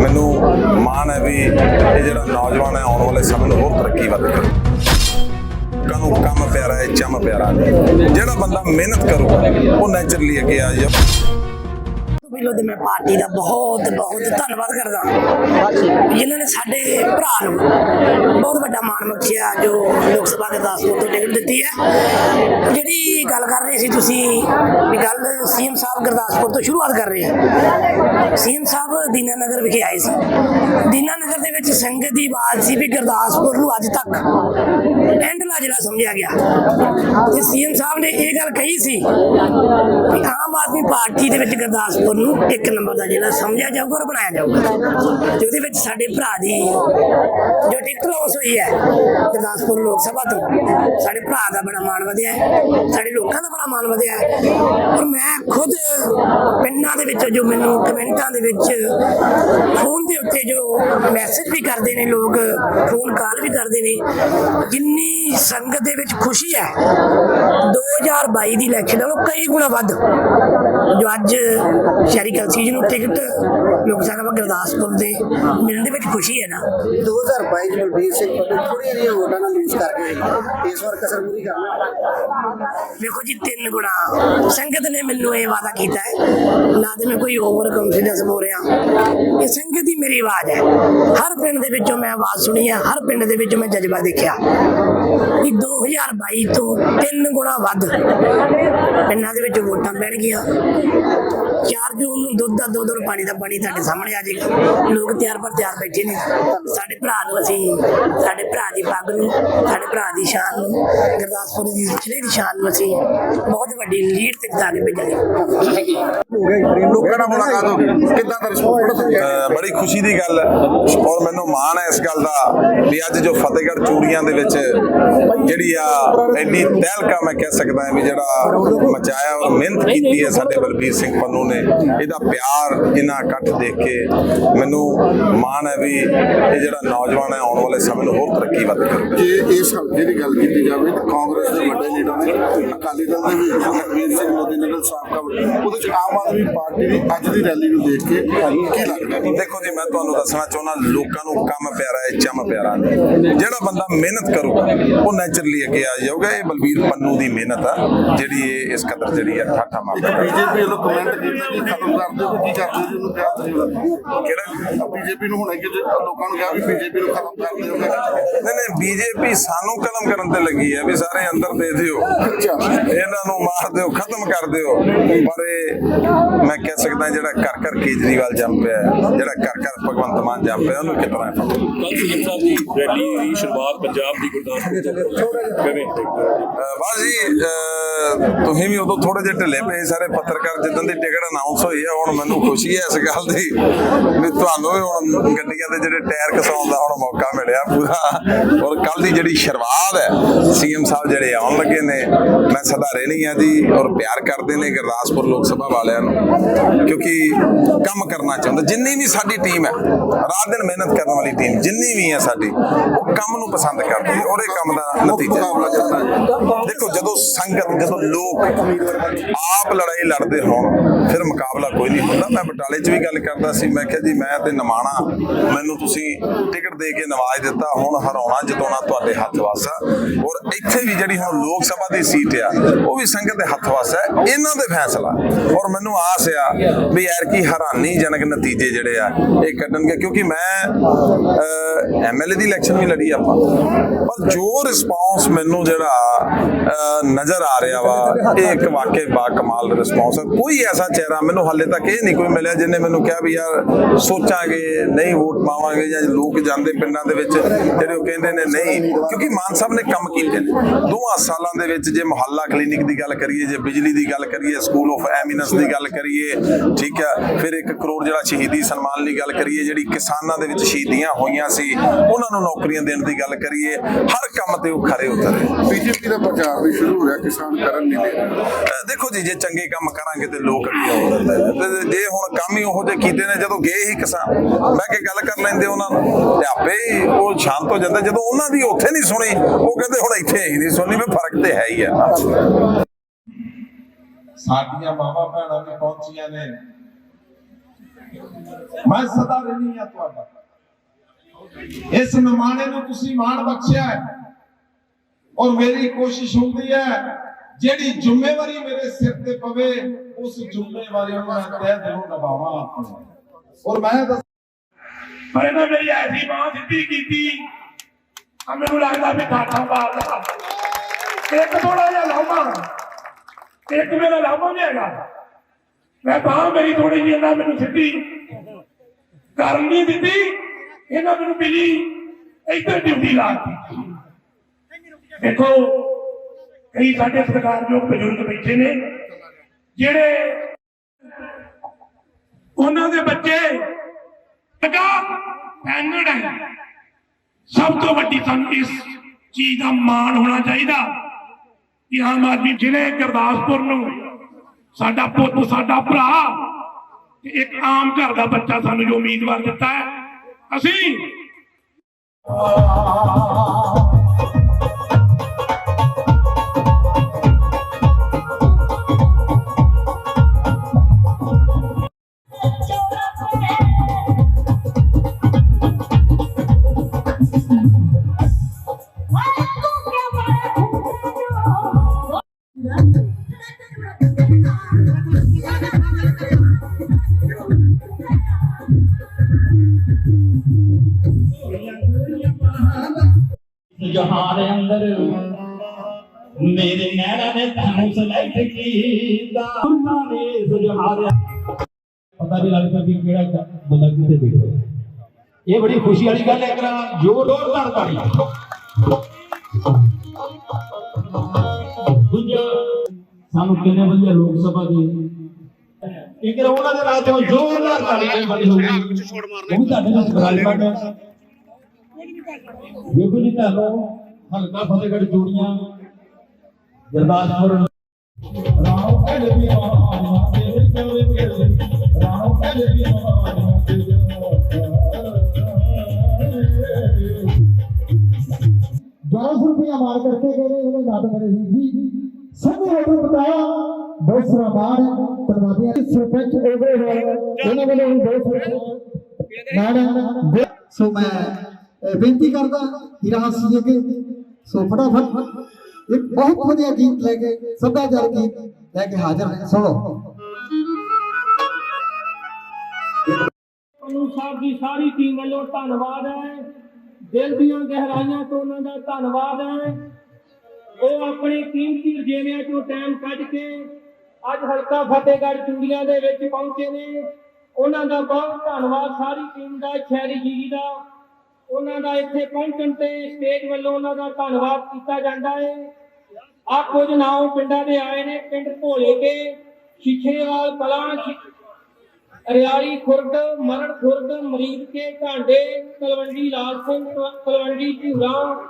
ਮੈਨੂੰ ਮਾਣ ਹੈ ਵੀ ਇਹ ਜਿਹੜਾ ਨੌਜਵਾਨ ਹੈ ਆਉਣ ਵਾਲੇ ਸਮੇਂ ਨੂੰ ਹੋਰ ਤਰੱਕੀ ਵੱਧ ਕਰੂ। ਲੋਕਾਂ ਨੂੰ ਕੰਮ ਪਿਆਰਾ ਹੈ, ਚਮ ਪਿਆਰਾ ਜਿਹੜਾ ਬੰਦਾ ਮਿਹਨਤ ਕਰੂਗਾ ਉਹ ਨੇਚਰਲੀ ਅੱਗੇ ਆ ਜਾ। ਪਹਿਲੋਂ ਤੇ ਮੈਂ ਪਾਰਟੀ ਦਾ ਬਹੁਤ ਬਹੁਤ ਧੰਨਵਾਦ ਕਰਦਾ। ਜਿਨ੍ਹਾਂ ਨੇ ਸਾਡੇ ਭਰਾ ਨੂੰ ਬਹੁਤ ਵੱਡਾ ਮਾਣ ਬਖਸ਼ਿਆ, ਜੋ ਲੋਕ ਸਭਾ ਦੇ 10 ਤੋਂ ਟਿਕਟ ਦਿੱਤੀ ਹੈ। ਜਿਹੜੀ ਗੱਲ ਕਰ ਰਹੇ ਸੀ ਤੁਸੀਂ, ਵੀ ਗੱਲ ਸੀਐਮ ਸਾਹਿਬ ਗੁਰਦਾਸਪੁਰ ਤੋਂ ਸ਼ੁਰੂਆਤ ਕਰ ਰਹੇ ਆ। ਸੀਐਮ ਸਾਹਿਬ ਦੀਨਾਨਗਰ ਵਿਖੇ ਆਏ ਸੀ। ਦੀਨਾਨਗਰ ਦੇ ਵਿੱਚ ਸੰਗਤ ਦੀ ਆਵਾਜ਼ ਸੀ ਵੀ ਗੁਰਦਾਸਪੁਰ ਨੂੰ ਅੱਜ ਤੱਕ ਐਂਡਲਾ ਜ਼ਿਲ੍ਹਾ ਸਮਝਿਆ ਗਿਆ। ਤੇ ਸੀਐਮ ਸਾਹਿਬ ਨੇ ਇਹ ਗੱਲ ਕਹੀ ਸੀ ਕਿ ਆਮ ਆਦਮੀ ਪਾਰਟੀ ਦੇ ਵਿੱਚ ਗੁਰਦਾਸਪੁਰ ਨੂੰ ਇੱਕ ਨੰਬਰ ਦਾ ਜ਼ਿਲ੍ਹਾ ਸਮਝਿਆ ਜਾਊਗਾ ਔਰ ਬਣਾਇਆ ਜਾਊਗਾ। ਤੇ ਉਹਦੇ ਵਿੱਚ ਸਾਡੇ ਭਰਾ ਦੀ ਜੋ ਟਿਕਟ ਲਾਸ ਹੋਈ ਹੈ ਗੁਰਦਾਸਪੁਰ ਲੋਕ ਸਭਾ ਤੋਂ, ਸਾਡੇ ਭਰਾ ਦਾ ਬੜਾ ਮਾਣ ਵਧਿਆ ਸਾਡੇ ਲੋਕਾਂ ਦਾ ਬੜਾ ਮਾਣ ਵਧਿਆ ਔਰ ਮੈਂ ਖੁਦ ਪਿੰਡਾਂ ਦੇ ਵਿੱਚ ਜੋ ਮੈਨੂੰ ਕਮੈਂਟਾਂ ਦੇ ਵਿੱਚ, ਫੋਨ ਦੇ ਉੱਤੇ ਜੋ ਮੈਸੇਜ ਵੀ ਕਰਦੇ ਨੇ ਲੋਕ, ਫੋਨ ਕਾਲ ਵੀ ਕਰਦੇ ਨੇ। ਜਿੰਨੀ ਸੰਗਤ ਦੇ ਵਿੱਚ ਖੁਸ਼ੀ ਹੈ 2022 ਦੀ ਇਲੈਕਸ਼ਨ ਨਾਲੋਂ ਕਈ ਗੁਣਾ ਵੱਧ। ਜੋ ਅੱਜ ਸ਼ਹਿਰੀ ਕਲਸੀ ਜੀ ਨੂੰ ਟਿਕਟ ਲੋਕ ਸਭਾ ਗੁਰਦਾਸਪੁਰ ਦੇ ਮਿਲਣ ਦੇ ਵਿੱਚ ਖੁਸ਼ੀ ਹੈ ਨਾ। 2022 ਚ ਬਲਬੀਰ ਸਿੰਘ ਪੱਟੂ ਥੋੜੀਆਂ ਜਿਹੀਆਂ ਵੋਟਾਂ ਨਾਲ ਲੂਜ਼ ਕਰਕੇ ਇਸ ਵਾਰ ਕਸਰ ਪੂਰੀ ਕਰਨਾ ਵੇਖੋ ਜੀ ਤਿੰਨ ਗੁਣਾ। ਸੰਗਤ ਨੇ ਮੈਨੂੰ ਇਹ ਵਾਅਦਾ ਕੀਤਾ ਹੈ ਨਾ ਤੇ ਮੈਂ ਕੋਈ ਓਵਰ ਕੰਫੀਡੈਂਸ ਬੋਲ ਰਿਹਾ। ਇਹ ਸੰਗਤ ਦੀ ਮੇਰੀ ਆਵਾਜ਼ ਹੈ। ਹਰ ਪਿੰਡ ਦੇ ਵਿੱਚੋਂ ਮੈਂ ਆਵਾਜ਼ ਸੁਣੀ ਹੈ ਹਰ ਪਿੰਡ ਦੇ ਵਿੱਚ ਮੈਂ ਜਜ਼ਬਾ ਦੇਖਿਆ। ਕਿ 2022 ਤੋਂ ਤਿੰਨ ਗੁਣਾ ਵੱਧ ਪਿੰਡਾਂ ਦੇ ਵਿੱਚ ਵੋਟਾਂ ਪੈਣਗੀਆਂ। 4 ਜੂਨ ਨੂੰ ਦੁੱਧ ਦਾ ਦੋ ਦੋ ਪਾਣੀ ਦਾ ਪਾਣੀ ਤੁਹਾਡੇ ਸਾਹਮਣੇ ਆ ਜਾਏਗਾ। ਲੋਕ ਤਿਆਰ ਪਰ ਤਿਆਰ ਬੈਠੇ ਨੇ। ਸਾਡੇ ਭਰਾ ਨੂੰ ਅਸੀਂ ਸਾਡੇ ਭਰਾ ਦੀ ਪੱਗ ਨੂੰ ਸਾਡੇ ਭਰਾ ਦੀ ਸ਼ਾਨ ਨੂੰ ਗੁਰਦਾਸਪੁਰ ਦੀ ਜ਼ਿਲ੍ਹੇ ਦੀ ਸ਼ਾਨ ਨੂੰ ਅਸੀਂ ਬਹੁਤ ਵੱਡੀ ਲੀਡ ਤੇ ਜਿਤਾ ਕੇ ਭੇਜਾਂਗੇ ਲੋਕਾਂ ਨਾਲ ਮੁਲਾਕਾਤ ਹੋ ਗਈ। ਕਿੱਦਾਂ ਦਾ ਰਿਸਪੌਂਸ ਬੜੀ ਖੁਸ਼ੀ ਦੀ ਗੱਲ ਹੈ ਔਰ ਮੈਨੂੰ ਮਾਣ ਹੈ ਇਸ ਗੱਲ ਦਾ ਵੀ ਅੱਜ ਜੋ ਫਤਿਹਗੜ੍ਹ ਚੂੜੀਆਂ ਦੇ ਵਿੱਚ ਜਿਹੜੀ ਆ ਐਡੀ ਤਹਿਲਕਾ ਮੈਂ ਕਹਿ ਸਕਦਾ ਹਾਂ ਵੀ ਜਿਹੜਾ ਮਚਾਇਆ ਔਰ ਮਿਹਨਤ ਕੀਤੀ ਹੈ ਸਾਡੇ ਬਲਬੀਰ ਸਿੰਘ ਪੰਨੂ ਨੇ ਇਹਦਾ ਪਿਆਰ ਇਹਨਾਂ ਇਕੱਠ ਦੇਖ ਕੇ ਮੈਨੂੰ ਮਾਣ ਹੈ ਵੀ ਇਹ ਜਿਹੜਾ ਨੌਜਵਾਨ ਹੈ ਆਉਣ ਵਾਲੇ ਸਮੇਂ ਨੂੰ ਹੋਰ ਤਰੱਕੀ ਵੱਧ ਕਰੂਗਾ। ਜੇ ਇਸ ਹਲਕੇ ਦੀ ਗੱਲ ਕੀਤੀ ਜਾਵੇ ਤਾਂ ਕਾਂਗਰਸ ਦੇ ਵੱਡੇ ਲੀਡਰ ਨੇ ਅਕਾਲੀ ਦਲ ਦੇ ਵੀ ਰਘਵੀਰ ਸਿੰਘ ਮੋਦੀ ਨਗਰ ਸਾਬਕਾ ਉਹਦੇ ਚ ਆਮ ਆਦਮੀ ਪਾਰਟੀ ਦੀ ਅੱਜ ਦੀ ਰੈਲੀ ਨੂੰ ਦੇਖ ਕੇ ਕੀ ਲੱਗਦਾ ਦੇਖੋ ਜੀ ਮੈਂ ਤੁਹਾਨੂੰ ਦੱਸਣਾ ਚਾਹੁੰਦਾ ਲੋਕਾਂ ਨੂੰ ਕੰਮ ਪਿਆਰਾ ਹੈ ਚਮ ਪਿਆਰਾ ਜਿਹੜਾ ਬੰਦਾ ਮਿਹਨਤ ਕਰੂਗਾ ਉਹ ਨੇਚਰਲੀ ਅੱਗੇ ਆ ਜਾਊਗਾ। ਇਹ ਬਲਬੀਰ ਪੰਨੂ ਦੀ ਮਿਹਨਤ ਆ ਜਿਹੜੀ ਇਹ ਇਸ ਕਦਰ ਜਿਹੜੀ ਹੈ ਠਾਠਾ ਮਾਰਦਾ ਬੀਜੇਪੀ ਵੱਲੋਂ ਕਮੈਂਟ ਕੀਤਾ ਕਿ ਖਤਮ ਕਰ ਦਿਓ ਕੀ ਕਰਦੇ ਉਹਨੂੰ ਕਿਹਾ ਤੁਸੀਂ? ਕਿਹੜਾ? ਬੀਜੇਪੀ ਨੂੰ ਹੁਣ ਕਿ ਲੋਕਾਂ ਨੂੰ ਕਿਹਾ ਵੀ ਬੀਜੇਪੀ ਨੂੰ ਖਤਮ ਕਰ ਦਿਓ ਨਹੀਂ ਨਹੀਂ ਬੀਜੇਪੀ ਸਾਨੂੰ ਕਲਮ ਕਰਨ ਤੇ ਲੱਗੀ ਹੈ ਵੀ ਸਾਰੇ ਅੰਦਰ ਦੇ ਦਿਓ। ਇਹਨਾਂ ਨੂੰ ਮਾਰ ਦਿਓ ਖਤਮ ਕਰ ਦਿਓ। ਪਰ ਇਹ ਮੈਂ ਕਹਿ ਸਕਦਾ ਜਿਹੜਾ ਘਰ ਘਰ ਕੇਜਰੀਵਾਲ ਜੰਮ ਪਿਆ ਹੈ, ਜਿਹੜਾ ਘਰ ਘਰ ਭਗਵੰਤ ਮਾਨ ਜੰਮ ਪਿਆ ਉਹਨੂੰ ਕਿਤਨਾ ਹੈ? ਕੱਲ ਸਾਹਿਬ ਦੀ ਰੈਲੀ ਦੀ ਸ਼ੁਰੂਆਤ ਪੰਜਾਬ ਦੀ ਗੁਰਦਾਸਪੁਰ ਤੋਂ ਤੁਸੀਂ ਵੀ ਉਦੋਂ ਥੋੜੇ ਜਿਹੇ ਢਿੱਲੇ ਪਏ ਸਾਰੇ ਪੱਤਰਕਾਰ ਜਿੱਦਾਂ ਦੀ ਟਿਕਟ ਅਨਾਉਂਸ ਹੋਈ ਹੈ ਹੁਣ ਮੈਨੂੰ ਖੁਸ਼ੀ ਹੈ ਇਸ ਗੱਲ ਦੀ ਵੀ ਤੁਹਾਨੂੰ ਵੀ ਹੁਣ ਗੱਡੀਆਂ ਦੇ ਜਿਹੜੇ ਟਾਇਰ ਘਸਾਉਣ ਦਾ ਹੁਣ ਮੌਕਾ ਮਿਲਿਆ ਪੂਰਾ। ਔਰ ਕੱਲ ਦੀ ਜਿਹੜੀ ਸ਼ੁਰੂਆਤ ਹੈ ਸੀਐਮ ਸਾਹਿਬ ਜਿਹੜੇ ਆਉਣ ਲੱਗੇ ਨੇ ਮੈਂ ਸਧਾਰੇ ਨਹੀਂ ਆ ਜੀ ਔਰ ਪਿਆਰ ਕਰਦੇ ਨੇ ਗੁਰਦਾਸਪੁਰ ਲੋਕ ਸਭਾ ਵਾਲਿਆਂ ਨੂੰ ਕਿਉਂਕਿ ਕੰਮ ਕਰਨਾ ਚਾਹੁੰਦਾ ਜਿੰਨੀ ਵੀ ਸਾਡੀ ਟੀਮ ਹੈ ਰਾਤ ਦਿਨ ਮਿਹਨਤ ਕਰਨ ਵਾਲੀ ਟੀਮ ਜਿੰਨੀ ਵੀ ਹੈ ਸਾਡੀ ਉਹ ਕੰਮ ਨੂੰ ਪਸੰਦ ਕਰਦੀ ਔਰ ਇਹ ਕੰਮ ਦਾ ਨਤੀਜਾ ਦੇਖੋ ਜਦੋਂ ਸੰਗਤ ਜਦੋਂ ਲੋਕ ਆਪ ਲੜਾਈ ਲੜਦੇ ਹੋਣ, ਫਿਰ ਮੁਕਾਬਲਾ ਕੋਈ ਨਹੀਂ ਹੁੰਦਾ। ਮੈਂ ਬਟਾਲੇ 'ਚ ਵੀ ਗੱਲ ਕਰਦਾ ਸੀ, ਮੈਂ ਕਿਹਾ ਜੀ, ਮੈਂ ਤੇ ਨਮਾਣਾ, ਮੈਨੂੰ ਤੁਸੀਂ ਟਿਕਟ ਦੇ ਕੇ ਨਵਾਜ ਦਿੱਤਾ, ਹੁਣ ਹਰਾਉਣਾ, ਜਿਤਾਉਣਾ ਤੁਹਾਡੇ ਹੱਥ ਵੱਸ ਆ। ਔਰ ਇੱਥੇ ਵੀ ਜਿਹੜੀ ਹੁਣ ਲੋਕ ਸਭਾ ਦੀ ਸੀਟ ਆ, ਉਹ ਵੀ ਸੰਗਤ ਦੇ ਹੱਥ ਵੱਸ ਹੈ ਇਹਨਾਂ ਦੇ ਫੈਸਲਾ। ਔਰ ਮੈਨੂੰ ਆਸ ਆ ਵੀ ਯਾਰ ਕੀ ਹੈਰਾਨੀਜਨਕ ਨਤੀਜੇ ਜਿਹੜੇ ਆ, ਇਹ ਕੱਢਣਗੇ, ਕਿਉਂਕਿ ਮੈਂ ਐਮਐਲਏ ਦੀ ਇਲੈਕਸ਼ਨ ਵੀ ਲੜੀ ਆਪਾਂ। ਪਰ ਜੋ ਰਿਸਪੌਂਸ ਮੈਨੂੰ ਜਿਹੜਾ ਨਜ਼ਰ ਆ ਰਿਹਾ ਵਾ ਇਹ ਇੱਕ ਵਾਕਈ ਬਾ ਕਮਾਲ ਰਿਸਪੌਂਸ ਹੈ ਕੋਈ ਐਸਾ ਚਿਹਰਾ ਮੈਨੂੰ ਹਾਲੇ ਤੱਕ ਇਹ ਨਹੀਂ ਕੋਈ ਮਿਲਿਆ ਜਿਹਨੇ ਮੈਨੂੰ ਕਿਹਾ ਵੀ ਯਾਰ ਸੋਚਾਂਗੇ, ਨਹੀਂ ਵੋਟ ਪਾਵਾਂਗੇ ਜਾਂ ਲੋਕ ਜਾਂਦੇ ਪਿੰਡਾਂ ਦੇ ਵਿੱਚ ਜਿਹੜੇ ਉਹ ਕਹਿੰਦੇ ਨੇ ਨਹੀਂ, ਕਿਉਂਕਿ ਮਾਨ ਸਾਹਿਬ ਨੇ ਕੰਮ ਕੀਤੇ ਨੇ। ਦੋਹਾਂ ਸਾਲਾਂ ਦੇ ਵਿੱਚ ਜੇ ਮੁਹੱਲਾ ਕਲੀਨਿਕ ਦੀ ਗੱਲ ਕਰੀਏ, ਜੇ ਬਿਜਲੀ ਦੀ ਗੱਲ ਕਰੀਏ ਸਕੂਲ ਆਫ ਐਮਿਨੈਂਸ ਦੀ ਗੱਲ ਕਰੀਏ, ਠੀਕ ਹੈ ਫਿਰ 1 ਕਰੋੜ ਜਿਹੜਾ ਸ਼ਹੀਦੀ ਸਨਮਾਨ ਲਈ ਗੱਲ ਕਰੀਏ, ਜਿਹੜੀ ਕਿਸਾਨਾਂ ਦੇ ਵਿੱਚ ਸ਼ਹੀਦੀਆਂ ਹੋਈਆਂ ਸੀ, ਉਹਨਾਂ ਨੂੰ ਨੌਕਰੀਆਂ ਦੇਣ ਦੀ ਗੱਲ ਕਰੀਏ, ਹਰ ਕੰਮ ਤੇ ਉਹ ਖਰੇ ਉਤਰੇ ਬੀਜੇਪੀ ਦਾ ਪ੍ਰਚਾਰ ਵੀ ਸ਼ੁਰੂ ਹੋ ਰਿਹਾ ਕਿਸਾਨ ਕਰਨ ਨਹੀਂ ਦੇ ਰਹੇ। ਦੇਖੋ ਜੀ ਜੇ ਚੰਗੇ ਕੰਮ ਕਰਾਂਗੇ ਤੇ ਲੋਕ ਅੱਗੇ ਆਉਂਦੇ ਤੇ ਜੇ ਹੁਣ ਕੰਮ ਹੀ ਉਹੋ ਜਿਹੇ ਕੀਤੇ ਨੇ ਜਦੋਂ ਗਏ ਹੀ ਕਿਸਾਨ ਬਹਿ ਕੇ ਗੱਲ ਕਰ ਲੈਂਦੇ ਉਹਨਾਂ ਨੂੰ। ਤੇ ਆਪੇ ਹੀ ਉਹ ਸ਼ਾਂਤ ਹੋ ਜਾਂਦੇ। ਜਦੋਂ ਉਹਨਾਂ ਦੀ ਉੱਥੇ ਨਹੀਂ ਸੁਣੀ ਉਹ ਕਹਿੰਦੇ ਹੁਣ ਇੱਥੇ ਹੀ ਨਹੀਂ ਸੁਣੀ ਵੀ ਫ਼ਰਕ ਤੇ ਹੈ ਹੀ ਆ। ਸਾਡੀਆਂ ਮਾਵਾਂ ਭੈਣਾਂ ਵੀ ਪਹੁੰਚੀਆਂ ਨੇ। ਮੈਂ ਸਦਾ ਰਹਿਣੀ ਆ ਤੁਹਾਡਾ। ਇਸ ਨਿਮਾਣੇ ਨੂੰ ਤੁਸੀਂ ਮਾਣ ਬਖਸ਼ਿਆ ਹੈ। ਔਰ ਮੇਰੀ ਕੋਸ਼ਿਸ਼ ਹੁੰਦੀ ਹੈ, ਜਿਹੜੀ ਜ਼ਿੰਮੇਵਾਰੀ ਮੇਰੇ ਸਿਰ ਤੇ ਪਵੇ, ਉਸ ਜ਼ਿੰਮੇਵਾਰੀ ਨੂੰ ਮੈਂ ਤਹਿ ਦਿਲੋਂ ਨਿਭਾਵਾਂ ਆਪਣੇ। ਔਰ ਮੈਂ ਦੱਸ ਪਰ ਇਹਨਾਂ ਮੇਰੀ ਐਸੀ ਬਾਹ ਸਿੱਧੀ ਕੀਤੀ ਆ ਮੈਨੂੰ ਲੱਗਦਾ ਵੀ ਠਾਠਾ ਮਾਰਦਾ ਇੱਕ ਥੋੜਾ ਜਿਹਾ ਲਾਮਾ। ਇੱਕ ਮੇਰਾ ਲਾਮਾ ਵੀ ਹੈਗਾ। ਮੈਂ ਬਾਹ ਮੇਰੀ ਥੋੜੀ ਜਿਹੀ ਇਹਨਾਂ ਮੈਨੂੰ ਸਿੱਧੀ। ਕਰਨ ਨਹੀਂ ਦਿੱਤੀ, ਇਹਨਾਂ ਮੈਨੂੰ ਮਿਲੀ, ਇੱਧਰ ਡਿਊਟੀ ਲਾਤੀ ਦੇਖੋ, ਕਈ ਸਾਡੇ ਸਤਿਕਾਰਯੋਗ ਬਜ਼ੁਰਗ ਬੈਠੇ ਨੇ, ਜਿਹੜੇ ਉਹਨਾਂ ਦੇ ਬੱਚੇ ਲਗਾ ਪੈਨੜ ਹੈ। ਸਭ ਤੋਂ ਵੱਡੀ ਸਾਨੂੰ ਇਸ ਚੀਜ਼ ਦਾ ਮਾਣ ਹੋਣਾ ਚਾਹੀਦਾ ਕਿ ਆਮ ਆਦਮੀ ਜ਼ਿਲ੍ਹੇ ਗੁਰਦਾਸਪੁਰ ਨੂੰ ਸਾਡਾ ਪੁੱਤ, ਸਾਡਾ ਭਰਾ ਇੱਕ ਆਮ ਘਰ ਦਾ ਬੱਚਾ ਸਾਨੂੰ ਜੋ ਉਮੀਦਵਾਰ ਦਿੱਤਾ ਹੈ। ਅਸੀਂ ਜਹਾਨ ਅੰਦਰ ਮੇਰੇ ਨੈਣਾ ਨੇ ਤੁਹਾਨੂੰ ਸਲੈਕਟ ਕੀਤਾ ਉਹਨਾਂ ਨੇ ਸੁਝਾਰਿਆ ਪਤਾ ਨਹੀਂ ਲੱਗਦਾ ਕਿ ਕਿਹੜਾ ਬੰਦਾ ਕਿੱਥੇ ਬੈਠਾ ਇਹ ਬੜੀ ਖੁਸ਼ੀ ਵਾਲੀ ਗੱਲ ਹੈ ਕਰਾ ਜ਼ੋਰਦਾਰ ਧੜ। ਤਾੜੀ ਦੂਜਾ, ਸਾਨੂੰ ਕਿੰਨੇ ਵਧੀਆ ਲੋਕ ਸਭਾ ਦੇ ਇੱਕ ਉਹਨਾਂ ਦੇ ਨਾਲ ਤੇ ਜ਼ੋਰਦਾਰ ਤਾੜੀ ਦੇ ਬੜੀ ਹੋਊਗੀ ਉਹ ਵੀ ਤੁਹਾਡੇ ਨਾਲ ਸਬਰਾਈ ਪੜ ਵੇਖੋ ਜੀ ਤੁਹਾਨੂੰ ਹਲਕਾ ਫਤਿਹਗੜ੍ਹ ਜੋੜੀਆਂ ਗੁਰਦਾਸਪੁਰ ਰਾਮ ਕਹਿੰਦੇ ਵੀ ਮਹਾਰਾਜ ਦੇ ਚੋਰੇ ਮੇਰੇ ਰਾਮ ਕਹਿੰਦੇ ਵੀ ਮਹਾਰਾਜ ਦੇ दस रुपया मार करके गए उन्हें नाट करे जी सभी ਸੰਘੂ ਆਟੋ ਬਤਾਇਆ ਬਹੁਤ ਸਾਰਾ ਬਾੜ ਪਰਵਾਦੀਆਂ ਦੇ ਸਰਪੰਚ ਉਹਦੇ ਹੋਏ ਉਹਨਾਂ ਵੱਲੋਂ ਬਹੁਤ ਸਾਰਾ ਸੋ ਮੈਂ ਬੇਨਤੀ ਕਰਦਾ ਹੀਰਾ ਹਾਸੀ ਜੀ ਕੇ ਸੋ ਫਟਾਫਟ ਇੱਕ ਬਹੁਤ ਵਧੀਆ ਗੀਤ ਲੈ ਕੇ ਸੱਭਿਆਚਾਰ ਗੀਤ ਲੈ ਕੇ ਹਾਜ਼ਰ ਸੋ ਦੀ ਸਾਰੀ ਟੀਮ ਵੱਲੋਂ ਧੰਨਵਾਦ ਹੈ। ਦਿਲ ਦੀਆਂ ਗਹਿਰਾਈਆਂ ਤੋਂ ਉਹਨਾਂ ਦਾ ਧੰਨਵਾਦ ਹੈ। ਉਹ ਆਪਣੇ ਕੀਮਤੀ ਰਜੇਵਿਆਂ ਚੋਂ ਟਾਈਮ ਕੱਢ ਕੇ ਅੱਜ ਹਲਕਾ ਫਤਿਹਗੜ੍ਹ ਚੂੜੀਆਂ ਦੇ ਵਿੱਚ ਪਹੁੰਚੇ ਨੇ। ਉਹਨਾਂ ਦਾ ਬਹੁਤ ਧੰਨਵਾਦ। ਸਾਰੀ ਟੀਮ ਦਾ, ਸ਼ਹਿਰੀ ਜੀਰੀ ਦਾ। ਉਹਨਾਂ ਦਾ ਇੱਥੇ ਪਹੁੰਚਣ ਤੇ ਸਟੇਜ ਵੱਲੋਂ ਉਹਨਾਂ ਦਾ ਧੰਨਵਾਦ ਕੀਤਾ ਜਾਂਦਾ ਹੈ। ਆ ਕੁਝ ਨਾਮ ਪਿੰਡਾਂ ਦੇ ਆਏ ਨੇ। ਪਿੰਡ ਭੋਲੇ ਕੇ ਸ਼ਿਖੇਵਾਲ ਕਲਾਂ ਰਿਆਲੀ ਖੁਰਦ ਮਰੜ ਖੁਰਦ ਮਰੀਦ ਕੇ ਢਾਂਡੇ ਤਲਵੰਡੀ ਲਾਲ ਸਿੰਘ, ਤਲਵੰਡੀ ਝੂਰਾ